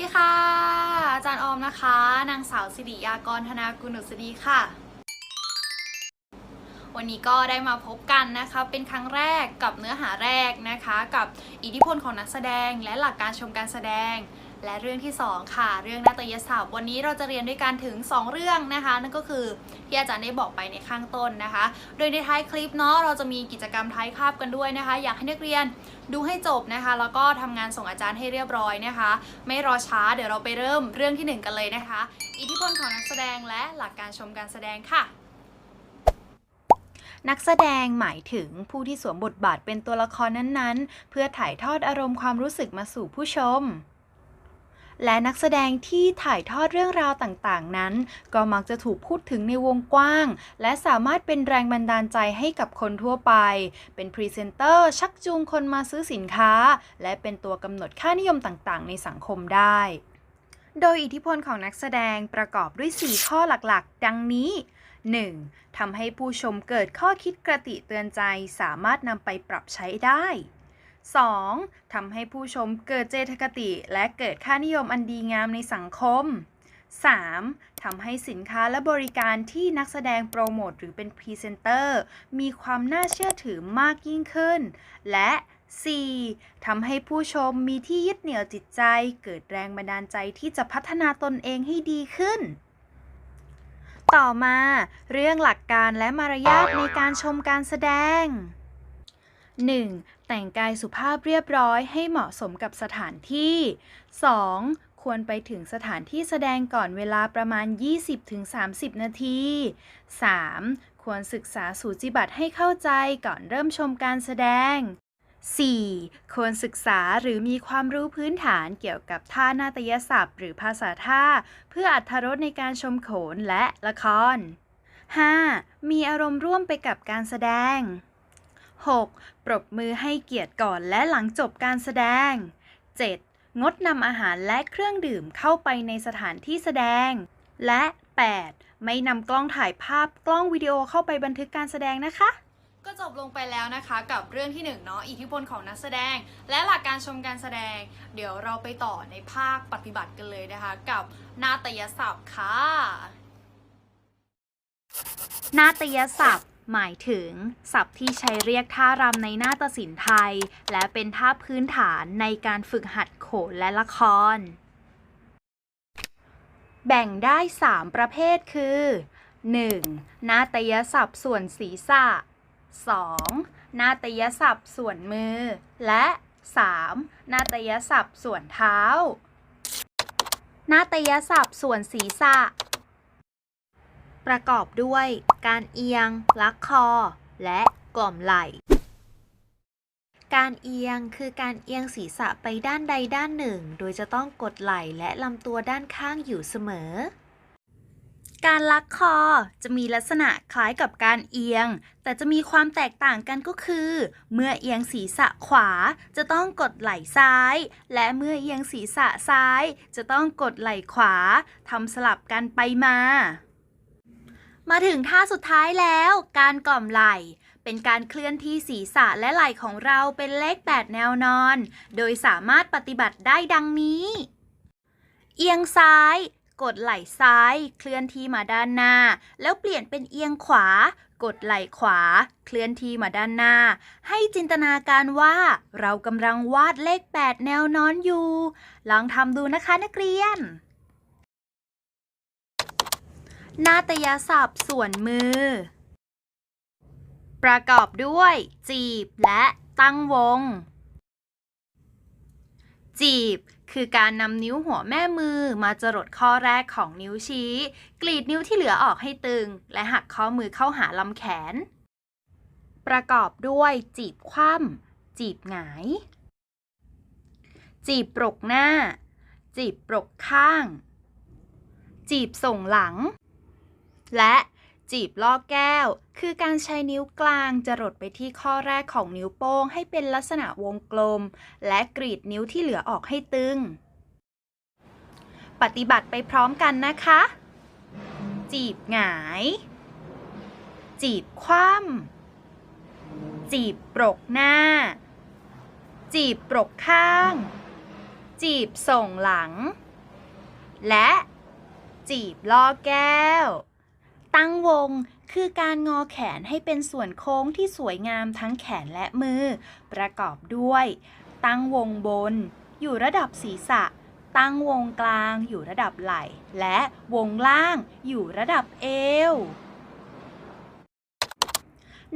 ดีค่ะ อาจารย์ออมนะคะ นางสาวสิริยากรธนากุลนุสดีค่ะ วันนี้ก็ได้มาพบกันนะคะ เป็นครั้งแรกกับเนื้อหาแรกนะคะ กับอิทธิพลของนักแสดงและหลักการชมการแสดง และเรื่องที่ 2 ค่ะ เรื่องนาฏยศาสตร์วันนี้เราจะเรียนด้วยกันถึง 2 เรื่องนะคะ นั่นก็คือที่อาจารย์ได้บอกไปในข้างต้นนะคะ โดยในท้ายคลิปเนาะเราจะมีกิจกรรมท้ายคาบกันด้วยนะคะ อยากให้นักเรียนดูให้จบนะคะ แล้วก็ทำงานส่งอาจารย์ให้เรียบร้อยนะคะ ไม่รอช้าเดี๋ยวเราไปเริ่มเรื่องทีหนึ่1 กันเลยนะคะ อิทธิพลของนักแสดงและหลักการชมการแสดงค่ะนักแสดงหมายถึงผู้ที่สวมบทบาทเป็นตัวละครนั้นๆ เพื่อถ่ายทอดอารมณ์ความรู้สึกมาสู่ผู้ชม และนักแสดงที่ถ่ายทอดเรื่องราวต่างๆ นั้น ก็มักจะถูกพูดถึงในวงกว้าง และสามารถเป็นแรงบันดาลใจให้กับคนทั่วไป เป็นพรีเซนเตอร์ ชักจูงคนมาซื้อสินค้า และเป็นตัวกำหนดค่านิยมต่างๆ ในสังคมได้ โดยอิทธิพลของนักแสดงประกอบด้วย 4 ข้อหลักๆ ดังนี้ 1. ทำให้ผู้ชมเกิดข้อคิดกระติเตือนใจสามารถนำไปปรับใช้ได้ 2. ทำให้ผู้ชมเกิดเจตคติ และเกิดค่านิยมอันดีงามในสังคม 3. ทำให้สินค้าและบริการที่นักแสดงโปรโมทหรือเป็นพรีเซนเตอร์มีความน่าเชื่อถือมากยิ่งขึ้น และ 4. ทำให้ผู้ชมมีที่ยึดเหนี่ยวจิตใจ เกิดแรงบันดาลใจที่จะพัฒนาตนเองให้ดีขึ้น ต่อมา เรื่องหลักการและมารยาทในการชมการแสดง 1. แต่งกายสุภาพเรียบร้อยให้เหมาะสมกับสถานที่ 2. ควรไปถึงสถานที่แสดงก่อนเวลาประมาณ 20-30 นาที 3. ควรศึกษาสูจิบัตรให้เข้าใจก่อนเริ่มชมการแสดง 4. ควรศึกษาหรือมีความรู้พื้นฐานเกี่ยวกับท่านาฏยศัพท์ หรือภาษาท่า เพื่ออัธรสในการชมโขนและละคร 5. มีอารมณ์ร่วมไปกับการแสดง 6. ปรบมือให้เกียรติก่อนและหลังจบการแสดง 7. งดนำอาหารและเครื่องดื่มเข้าไปในสถานที่แสดง และ 8. ไม่นำกล้องถ่ายภาพกล้องวิดีโอเข้าไปบันทึกการแสดงนะคะก็จบลงไปแล้วนะคะกับเรื่องที่1เนาะอิทธิพลของนักแสดง และหลักการชมการแสดง เดี๋ยวเราไปต่อในภาคปฏิบัติกันเลยนะคะ กับนาฏยศัพท์ค่ะ นาฏยศัพท์ หมายถึง ศัพท์ที่ใช้เรียกท่ารำในนาฏศิลป์ไทย และเป็นท่าพื้นฐานในการฝึกหัดโขนและละคร แบ่งได้ 3 ประเภทคือ 1. นาฏยศัพท์ส่วนศีรษะ 2. นาฏยศัพท์ส่วนมือ และ 3. นาฏยศัพท์ส่วนเท้านาฏยศัพท์ส่วนศีรษะ ประกอบด้วยการเอียง ลักคอ และกล่อมไหล่ การเอียงคือการเอียงศีรษะไปด้านใดด้านหนึ่ง โดยจะต้องกดไหล่และลำตัวด้านข้างอยู่เสมอ การลักคอจะมีลักษณะคล้ายกับการเอียง แต่จะมีความแตกต่างกันก็คือ เมื่อเอียงศีรษะขวาจะต้องกดไหล่ซ้าย และเมื่อเอียงศีรษะซ้าย จะต้องกดไหล่ขวาทำสลับกันไปมา มาถึงท่าสุดท้ายแล้ว การกล่อมไหล่ เป็นการเคลื่อนที่ศีรษะและไหล่ของเราเป็นเลข 8 แนวนอน โดยสามารถปฏิบัติได้ดังนี้ เอียงซ้าย กดไหล่ซ้าย เคลื่อนที่มาด้านหน้า แล้วเปลี่ยนเป็นเอียงขวา กดไหล่ขวา เคลื่อนที่มาด้านหน้า ให้จินตนาการว่า เรากำลังวาดเลข 8 แนวนอนอยู่ ลองทำดูนะคะนักเรียน นาฏยศัพท์ส่วนมือ ประกอบด้วย จีบและตั้งวง จีบคือการนำนิ้วหัวแม่มือมาจรดข้อแรกของนิ้วชี้ กรีดนิ้วที่เหลือออกให้ตึง และหักข้อมือเข้าหาลำแขน ประกอบด้วยจีบคว่ำจีบหงาย จีบปรกหน้า จีบปรกข้าง จีบส่งหลัง และจีบลอกแก้ว คือการใช้นิ้วกลางจะรดไปที่ข้อแรกของนิ้วโป้งให้เป็นลักษณะวงกลม และกรีดนิ้วที่เหลือออกให้ตึง ปฏิบัติไปพร้อมกันนะคะ จีบหงาย จีบคว่ำจีบปรกหน้า จีบปรกข้าง จีบส่งหลัง และจีบล่อแก้ว ตั้งวง คือการงอแขนให้เป็นส่วนโค้งที่สวยงามทั้งแขนและมือ ประกอบด้วย ตั้งวงบน อยู่ระดับศีรษะ ตั้งวงกลางอยู่ระดับไหล่ และวงล่างอยู่ระดับเอว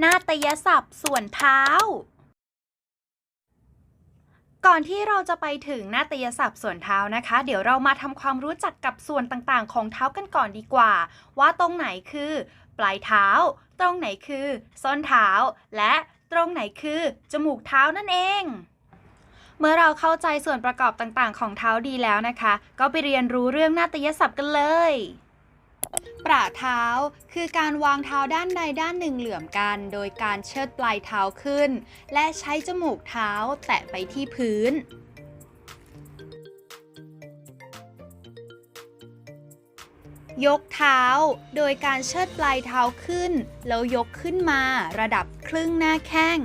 นาตยศัพท์ส่วนเท้า ก่อนที่เราจะไปถึงนาฏยศัพท์ส่วนเท้านะคะ เดี๋ยวเรามาทำความรู้จักกับส่วนต่างๆ ของเท้ากันก่อนดีกว่า ว่าตรงไหนคือ ปลายเท้า ตรงไหนคือส้นเท้า และตรงไหนคือ จมูกเท้านั่นเอง เมื่อเราเข้าใจส่วนประกอบต่างๆ ของเท้าดีแล้วนะคะ ก็ไปเรียนรู้เรื่องนาฏยศัพท์กันเลย ประเท้าคือการวางเท้าด้านใดด้านหนึ่งเหลื่อมกัน โดยการเชิดปลายเท้าขึ้น และใช้จมูกเท้าแตะไปที่พื้น ยกเท้า โดยการเชิดปลายเท้าขึ้น แล้วยกขึ้นมาระดับครึ่งหน้าแข้ง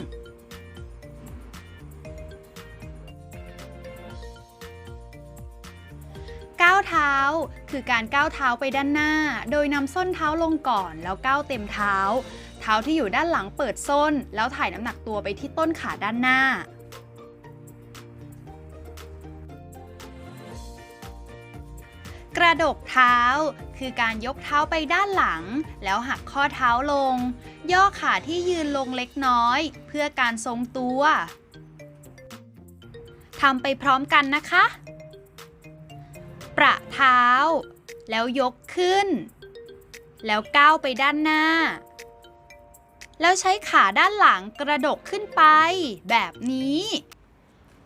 ท้า คือการก้าวเท้าไปด้านหน้า โดยนำส้นเท้าลงก่อนแล้วก้าวเต็มเท้า เท้าที่อยู่ด้านหลังเปิดส้น แล้วถ่ายน้ำหนักตัวไปที่ต้นขาด้านหน้ากระดกเท้า คือการยกเท้าไปด้านหลัง แล้วหักข้อเท้าลง ย่อขาที่ยืนลงเล็กน้อย เพื่อการทรงตัวทำไปพร้อมกันนะคะ ประเท้า แล้วยกขึ้น แล้วก้าวไปด้านหน้า แล้วใช้ขาด้านหลังกระดกขึ้นไป แบบนี้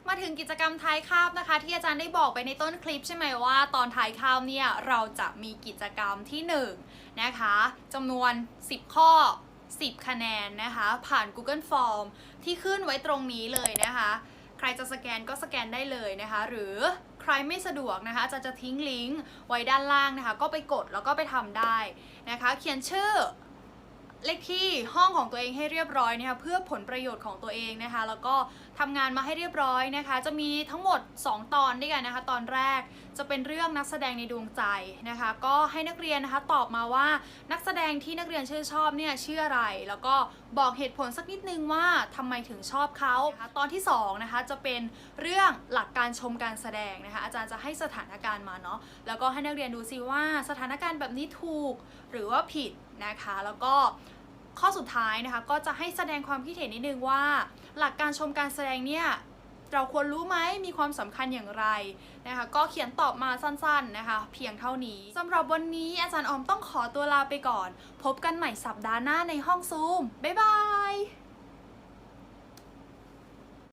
มาถึงกิจกรรมท้ายคาบนะคะ ที่อาจารย์ได้บอกไปในต้นคลิปใช่ไหมว่า ตอนท้ายคาบเนี่ยเราจะมีกิจกรรมที่1นะคะจำนวน 10 ข้อ 10 คะแนนนะคะ ผ่าน Google Form ที่ขึ้นไว้ตรงนี้เลยนะคะ ใครจะสแกนก็สแกนได้เลยนะคะ หรือใครไม่สะดวกนะคะจะจะทิ้งลิงก์ไว้ด้านล่างนะคะ ก็ไปกดแล้วก็ไปทำได้นะคะ เขียนชื่อเลขที่ห้องของตัวเองให้เรียบร้อยนะคะเพื่อผลประโยชน์ของตัวเองนะคะ แล้วก็ทำงานมาให้เรียบร้อยนะคะ จะมีทั้งหมด 2 ตอนด้วยกันนะคะ ตอนแรก จะเป็นเรื่องนักแสดงในดวงใจนะคะ ก็ให้นักเรียนนะคะตอบมาว่านักแสดงที่นักเรียนชื่นชอบเนี่ยชื่ออะไร แล้วก็บอกเหตุผลสักนิดนึงว่าทำไมถึงชอบเขานะคะตอนที่2นะคะจะเป็นเรื่องหลักการชมการแสดงนะคะอาจารย์จะให้สถานการณ์มาเนาะแล้วก็ให้นักเรียนดูซิว่าสถานการณ์แบบนี้ถูกหรือว่าผิดนะคะ แล้วก็ข้อสุดท้ายนะคะก็จะให้แสดงความคิดเห็นนิดนึงว่า หลักการชมการแสดงเนี่ย เราควรรู้ไหมมีความสำคัญอย่างไรนะคะ ก็เขียนตอบมาสั้นๆนะคะ เพียงเท่านี้สำหรับวันนี้อาจารย์ออมต้องขอตัวลาไปก่อน พบกันใหม่สัปดาห์หน้าในห้องซูมบ๊ายบาย